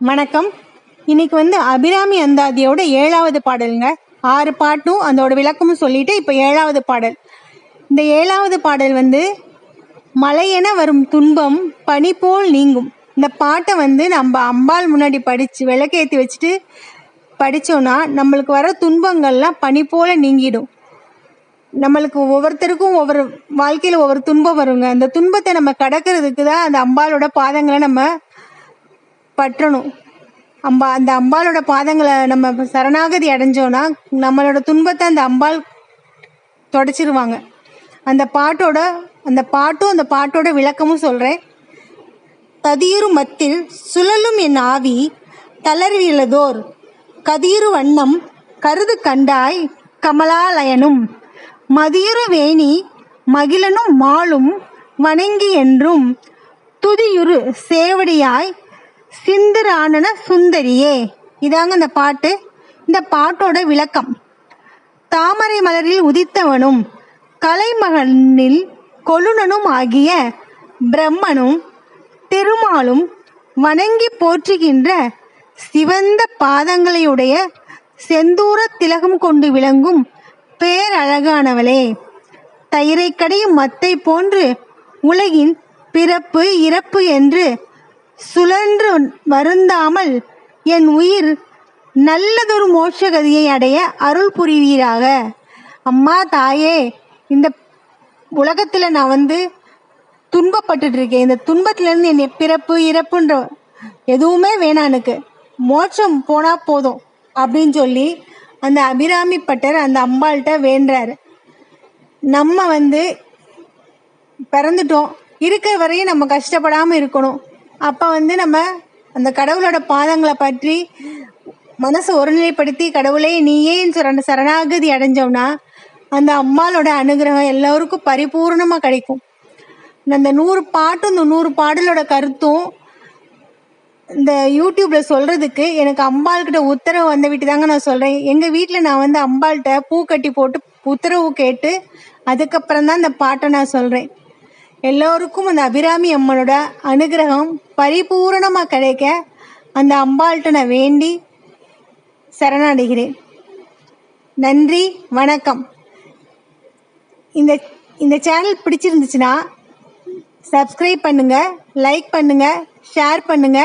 வணக்கம். இன்னைக்கு வந்து அபிராமி அந்தாதியோட ஏழாவது பாடலுங்க. ஆறு பாட்டும் அதோட விளக்கமும் சொல்லிட்டு இப்போ ஏழாவது பாடல். இந்த ஏழாவது பாடல் வந்து மலையென வரும் துன்பம் பனி போல் நீங்கும். இந்த பாட்டை வந்து நம்ம அம்பாள் முன்னாடி படித்து விளக்கேற்றி வச்சுட்டு படித்தோன்னா நம்மளுக்கு வர துன்பங்கள்லாம் பனி போல் நீங்கிடும். நம்மளுக்கு ஒவ்வொருத்தருக்கும் ஒவ்வொரு வாழ்க்கையில் ஒவ்வொரு துன்பம் வருங்க. அந்த துன்பத்தை நம்ம கடக்கிறதுக்கு தான் அந்த அம்பாளோட பாதங்களை நம்ம பற்றணும். அம்பா அந்த அம்பாளோட பாதங்களை நம்ம சரணாகதி அடைஞ்சோன்னா நம்மளோட துன்பத்தை அந்த அம்பாள் தொடச்சிருவாங்க. அந்த பாட்டோட அந்த பாட்டும் அந்த பாட்டோட விளக்கமும் சொல்கிறேன் ததியுறு மத்தில் சுழலும் என் ஆவி தளர்வியலதோர் கதியுறு வண்ணம் கருது கண்டாய் கமலாலயனும் மதியுறு வேணி மகிழனும் மாலும் வணங்கி என்றும் துதியுறு சேவடியாய் சிந்துரானன சுந்தரியே. இதாங்க இந்த பாட்டு. இந்த பாட்டோட விளக்கம். தாமரை மலரில் உதித்தவனும் கலைமகனில் கொழுனனும் ஆகிய பிரம்மனும் திருமாலும் வணங்கி போற்றுகின்ற சிவந்த பாதங்களையுடைய செந்தூர திலகம் கொண்டு விளங்கும் பேரழகானவளே. தயிரை கடையும் மத்தை போன்று உலகின் பிறப்பு இறப்பு என்று சுழன்று வருந்தாமல் என் உயிர் நல்லதொரு மோட்சகதியை அடைய அருள் புரிவீராக. அம்மா தாயே இந்த உலகத்தில் நான் வந்து துன்பப்பட்டுட்டு இருக்கேன் இந்த துன்பத்திலேருந்து என்னை பிறப்பு இறப்புன்ற எதுவுமே வேணாம் எனக்கு. மோட்சம் போனால் போதும் அப்படின்னு சொல்லி அந்த அபிராமி பட்டர் அந்த அம்பாள்கிட்ட வேண்டுறாரு. நம்ம வந்து பிறந்துட்டோம். இருக்கிற வரையும் நம்ம கஷ்டப்படாமல் இருக்கணும். அப்போ வந்து நம்ம அந்த கடவுளோட பாதங்களை பற்றி மனசை ஒருநிலைப்படுத்தி கடவுளே நீயே சரண சரணாகதி அடைஞ்சோம்னா அந்த அம்மாளோட அனுகிரகம் எல்லோருக்கும் பரிபூர்ணமாக கிடைக்கும். அந்த நூறு பாட்டும் இந்த நூறு பாடலோட கருத்தும் இந்த யூடியூப்பில் சொல்கிறதுக்கு எனக்கு அம்பாள்கிட்ட உத்தரவு வந்த விட்டு தாங்க நான் சொல்கிறேன் எங்கள் வீட்டில் நான் வந்து அம்பாள்கிட்ட பூ கட்டி போட்டு உத்தரவு கேட்டு அதுக்கப்புறம் தான் இந்த பாட்டை நான் சொல்கிறேன் எல்லோருக்கும் அந்த அபிராமி அம்மனோட அனுகிரகம் பரிபூரணமாக கிடைக்க அந்த அம்பாள்கிட்ட நான் வேண்டி சரணடைகிறேன். நன்றி வணக்கம். இந்த இந்த சேனல் பிடிச்சிருந்துச்சுன்னா சப்ஸ்கிரைப் பண்ணுங்கள் லைக் பண்ணுங்கள் ஷேர் பண்ணுங்கள்